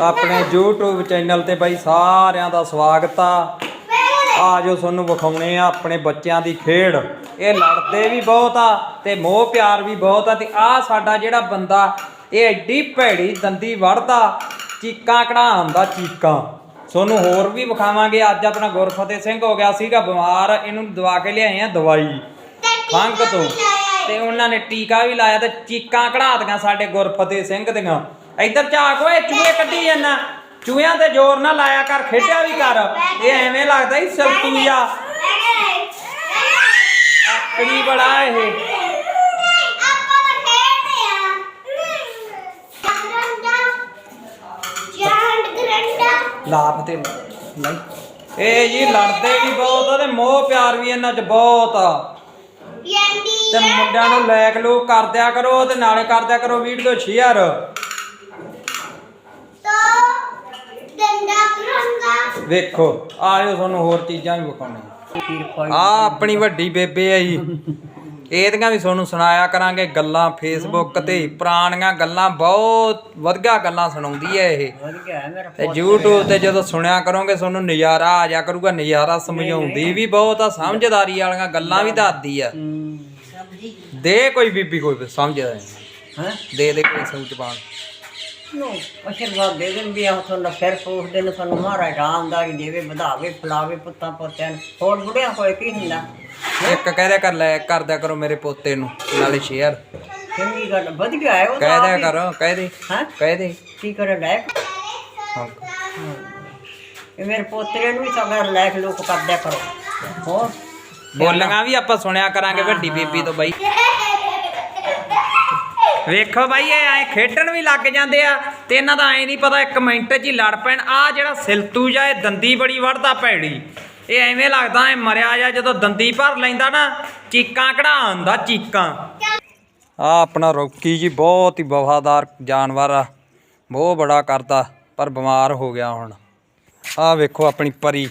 ਆਪਣੇ YouTube channel ਤੇ ਬਾਈ ਸਾਰਿਆਂ ਦਾ ਸਵਾਗਤ ਆ। ਆ ਜੋ ਤੁਹਾਨੂੰ ਵਿਖਾਉਣੇ ਆ ਆਪਣੇ ਬੱਚਿਆਂ ਦੀ ਖੇਡ। ਇਹ ਲੜਦੇ ਵੀ ਬਹੁਤ ਆ ਤੇ ਮੋਹ ਪਿਆਰ ਵੀ ਬਹੁਤ ਆ ਤੇ ਆ ਸਾਡਾ ਜਿਹੜਾ ਬੰਦਾ, ਇਹ ਐਡੀ ਭੈੜੀ ਦੰਦੀ ਵੜਦਾ, ਚੀਕਾਂ ਕਢਾਉਂਦਾ ਚੀਕਾਂ। ਤੁਹਾਨੂੰ ਹੋਰ ਵੀ ਵਿਖਾਵਾਂਗੇ, ਅੱਜ ਆਪਣਾ ਗੁਰਫਤਿਹ ਸਿੰਘ ਹੋ ਗਿਆ ਸੀਗਾ, ਬਿਮਾਰ, ਇਹਨੂੰ ਦਵਾ ਕੇ ਲਿਆਏ ਆ ਦਵਾਈ। ਖੰਘ ਤੋਂ। ਤੇ ਉਹਨਾਂ ਨੇ ਟੀਕਾ ਵੀ ਲਾਇਆ ਤੇ ਚੀਕਾਂ ਕਢਾਤੀਆਂ ਸਾਡੇ ਗੁਰਫਤਿਹ ਸਿੰਘ ਦੀਆਂ। ਇੱਧਰ ਝਾਕ ਓਏ, ਚੂਹੇ ਕੱਢੀ ਜਾਂਦਾ। ਚੂਹਿਆਂ ਤੇ ਜ਼ੋਰ ਨਾ ਲਾਇਆ ਕਰ, ਖੇਡਿਆ ਵੀ ਕਰ। ਇਹ ਐਵੇਂ ਲੱਗਦਾ ਹੀ ਸਲਤੂਆ ਆਕੜੀ ਬੜਾ ਇਹ। ਲਾਭ ਤੇ ਨਹੀਂ। ਇਹ ਜੀ ਲੜਦੇ ਵੀ ਬਹੁਤ ਆ ਤੇ ਮੋਹ ਪਿਆਰ ਵੀ ਇਹਨਾਂ 'ਚ ਬਹੁਤ ਆ। ਤੇ ਮੁੰਡਿਆਂ ਨੂੰ ਲਾਇਕ ਲੋਕ ਕਰਦਿਆ ਕਰੋ ਤੇ ਨਾਲੇ ਕਰਦਿਆ ਕਰੋ ਵੀਡੀਓ ਸ਼ੇਅਰ ਵੇਖੋ ਆਇਓ ਤੁਹਾਨੂੰ ਹੋਰ ਚੀਜ਼ਾਂ ਵੀ ਵਿਖਾਉਣੇ ਆ ਆਪਣੀ ਵੱਡੀ ਬੇਬੇ ਆ ਜੀ। ਇਹਦੀਆਂ ਵੀ ਤੁਹਾਨੂੰ ਸੁਣਾਇਆ ਕਰਾਂਗੇ ਗੱਲਾਂ ਫੇਸਬੁੱਕ ਤੇ। ਪੁਰਾਣੀਆਂ ਗੱਲਾਂ ਬਹੁਤ ਵਧੀਆ ਗੱਲਾਂ ਸੁਣਾਉਂਦੀ ਹੈ ਇਹ। ਤੇ YouTube ਤੇ ਜਦੋਂ ਸੁਣਿਆ ਕਰੋਗੇ ਤੁਹਾਨੂੰ ਨਜ਼ਾਰਾ ਆ ਜਾ ਕਰੂਗਾ। ਨਜ਼ਾਰਾ ਸਮਝਾਉਂਦੀ ਵੀ ਬਹੁਤ ਆ ਸਮਝਦਾਰੀ ਵਾਲੀਆਂ ਗੱਲਾਂ ਵੀ ਦੱਸਦੀ ਆ। ਦੇ ਕੋਈ ਬੀਬੀ ਕੋਈ ਸਮਝਦਾ ਨਹੀਂ। ਦੇ ਦੇ ਕੋਈ ਸੂਚ ਬਾਣ ਨੂੰ ਅਸ਼ੀਰਵਾਦ ਦੇ ਦੇਣ ਵੀ ਆਹ ਤੁਹਾਨੂੰ ਸਿਰ ਫੂਕ ਦੇਣ ਤੁਹਾਨੂੰ ਮਹਾਰਾਜ ਰਾਮਦਾਰੀ ਦੇਵੇ ਵਧਾਵੇ ਫਲਾਵੇ ਪੁੱਤਾਂ ਪੋਤਿਆਂ ਨੂੰ। ਹੋਰ ਬੁੜਿਆਂ ਕੋਲ ਕੀ ਹੁੰਦਾ? ਇੱਕ ਕਹਿ ਕਰ ਲੈ ਕਰਦਿਆ ਕਰੋ ਮੇਰੇ ਪੋਤੇ ਨੂੰ ਨਾਲੇ ਸ਼ੇਅਰ। ਚੰਗੀ ਗੱਲ ਵਧੀਆ ਹੈ ਉਹ ਕਹਿ ਦਿਆ ਕਰੋ ਕਹਿ ਦੇ ਹਾਂ? ਕਹਿ ਦੇ। ਕੀ ਕਰਨ ਲੈ ਹਾਂ। ਇਹ ਮੇਰੇ ਪੋਤਰੇ ਨੂੰ ਵੀ ਸਗਰ ਲੈ ਕੇ ਲੋਕ ਕਰਦਿਆ ਕਰੋ। ਹੋਰ? ਬੋਲੀਆਂ ਵੀ ਆਪਾਂ ਸੁਣਿਆ ਕਰਾਂਗੇ ਵੱਡੀ ਬੀਬੀ ਤੋਂ ਬਾਈ। ਵੇਖੋ ਬਾਈ, ਇਹ ਐ ਖੇਡਣ ਵੀ ਲੱਗ ਜਾਂਦੇ ਆ ਤੇ ਇਹਨਾਂ ਦਾ ਐ ਨਹੀਂ ਪਤਾ ਇੱਕ ਮਿੰਟ 'ਚ ਹੀ ਲੜ ਪੈਣ। ਆ ਜਿਹੜਾ ਸਿਲਤੂ ਜਾ ਇਹ ਦੰਦੀ ਬੜੀ ਵੜਦਾ ਭੈੜੀ। ਇਹ ਐਵੇਂ ਲੱਗਦਾ ਐ ਮਰਿਆ ਜਾ ਜਦੋਂ ਦੰਦੀ ਭਰ ਲੈਂਦਾ ਨਾ, ਚੀਕਾਂ ਕਢਾਉਂਦਾ ਚੀਕਾਂ। ਆ ਆਪਣਾ ਰੌਕੀ ਜੀ ਬਹੁਤ ਹੀ ਵਫਾਦਾਰ ਜਾਨਵਰ ਆ, ਬਹੁਤ ਬੜਾ ਕਰਦਾ, ਪਰ ਬਿਮਾਰ ਹੋ ਗਿਆ ਹੁਣ। ਆ ਵੇਖੋ ਆਪਣੀ ਪਰੀ।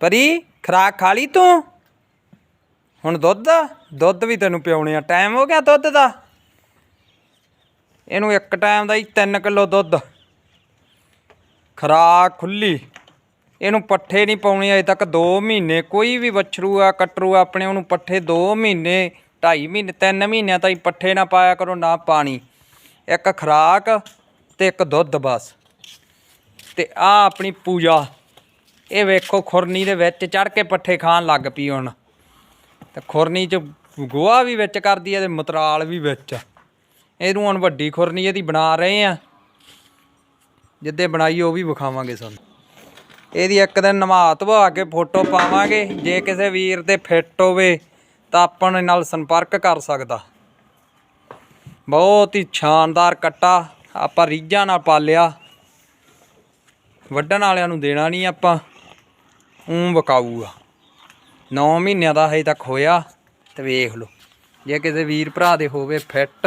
ਪਰੀ, ਖਰਾਕ ਖਾ ਲਈ ਤੂੰ? ਹੁਣ ਦੁੱਧ ਦੁੱਧ ਵੀ ਤੈਨੂੰ ਪਿਉਣੇ ਆ। ਟਾਈਮ ਹੋ ਗਿਆ ਦੁੱਧ ਦਾ? ਇਹਨੂੰ ਇੱਕ ਟਾਈਮ ਦਾ ਹੀ 3 ਕਿਲੋ ਦੁੱਧ। ਖਰਾਕ ਖੁੱਲੀ। ਇਹਨੂੰ ਪੱਠੇ ਨਹੀਂ ਪਾਉਣੇ ਅਜੇ ਤੱਕ 2 ਮਹੀਨੇ। ਕੋਈ ਵੀ ਵੱਛਰੂ ਆ ਕਟਰੂ ਆ ਆਪਣੇ ਉਹਨੂੰ ਪੱਠੇ 2 ਮਹੀਨੇ 2.5 ਮਹੀਨੇ 3 ਮਹੀਨਿਆਂ ਤਾਈਂ ਪੱਠੇ ਨਾ ਪਾਇਆ ਕਰੋ, ਨਾ ਪਾਣੀ। ਇੱਕ ਖਰਾਕ ਤੇ ਇੱਕ ਦੁੱਧ ਬਸ। ਤੇ ਆ ਆਪਣੀ ਪੂਜਾ। ਇਹ ਵੇਖੋ ਖੁਰਨੀ ਦੇ ਵਿੱਚ ਚੜ ਕੇ ਪੱਠੇ ਖਾਣ ਲੱਗ ਪਈ ਹੁਣ। ਤੇ ਖੁਰਨੀ 'ਚ ਗੋਹਾ ਵੀ ਵਿੱਚ ਕਰਦੀ ਹੈ ਤੇ ਮਤਰਾਲ ਵੀ ਵਿੱਚ ਇਹਨੂੰ ਹੁਣ ਵੱਡੀ ਖੁਰਨੀ ਇਹਦੀ ਬਣਾ ਰਹੇ ਆ। ਜਿੱਦੇ ਬਣਾਈ ਉਹ ਵੀ ਵਿਖਾਵਾਂਗੇ ਤੁਹਾਨੂੰ ਇਹਦੀ ਇੱਕ ਦਿਨ ਨਮਾ ਧਵਾ ਕੇ ਫੋਟੋ ਪਾਵਾਂਗੇ। ਜੇ ਕਿਸੇ ਵੀਰ ਦੇ ਫਿੱਟ ਹੋਵੇ ਤਾਂ ਆਪਾਂ ਨਾਲ ਸੰਪਰਕ ਕਰ ਸਕਦਾ। ਬਹੁਤ ਹੀ ਸ਼ਾਨਦਾਰ ਕੱਟਾ ਆਪਾਂ ਰੀਝਾਂ ਨਾਲ ਪਾਲਿਆ। ਵੱਢਣ ਵਾਲਿਆਂ ਨੂੰ ਦੇਣਾ ਨਹੀਂ ਆਪਾਂ। ਉਂ ਵਕਾਊ ਆ 9 ਮਹੀਨਿਆਂ ਦਾ ਹਜੇ ਤੱਕ ਹੋਇਆ ਤੇ ਵੇਖ ਲਓ। ਜੇ ਕਿਸੇ ਵੀਰ ਭਰਾ ਦੇ ਹੋਵੇ ਫਿੱਟ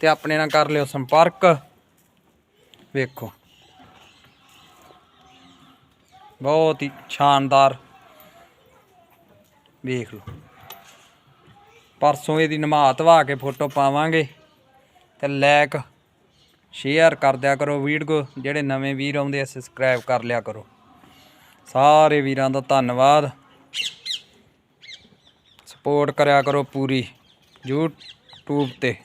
ਤੇ ਆਪਣੇ ਨਾਲ ਕਰ ਲਿਓ ਸੰਪਰਕ। ਵੇਖੋ। ਬਹੁਤ ਹੀ ਸ਼ਾਨਦਾਰ। ਵੇਖ ਲਓ। ਪਰਸੋਂ ਇਹਦੀ ਨਮਾ ਧਵਾ ਕੇ ਫੋਟੋ ਪਾਵਾਂਗੇ ਤੇ ਲਾਈਕ ਸ਼ੇਅਰ ਕਰ ਦਿਆ ਕਰੋ ਵੀਡੀਓ ਜਿਹੜੇ ਨਵੇਂ ਵੀਰ ਆਉਂਦੇ ਆ ਸਬਸਕ੍ਰਾਈਬ ਕਰ ਲਿਆ ਕਰੋ। ਸਾਰੇ ਵੀਰਾਂ ਦਾ ਧੰਨਵਾਦ। ਸਪੋਰਟ ਕਰਿਆ ਕਰੋ ਪੂਰੀ। YouTube ਤੇ।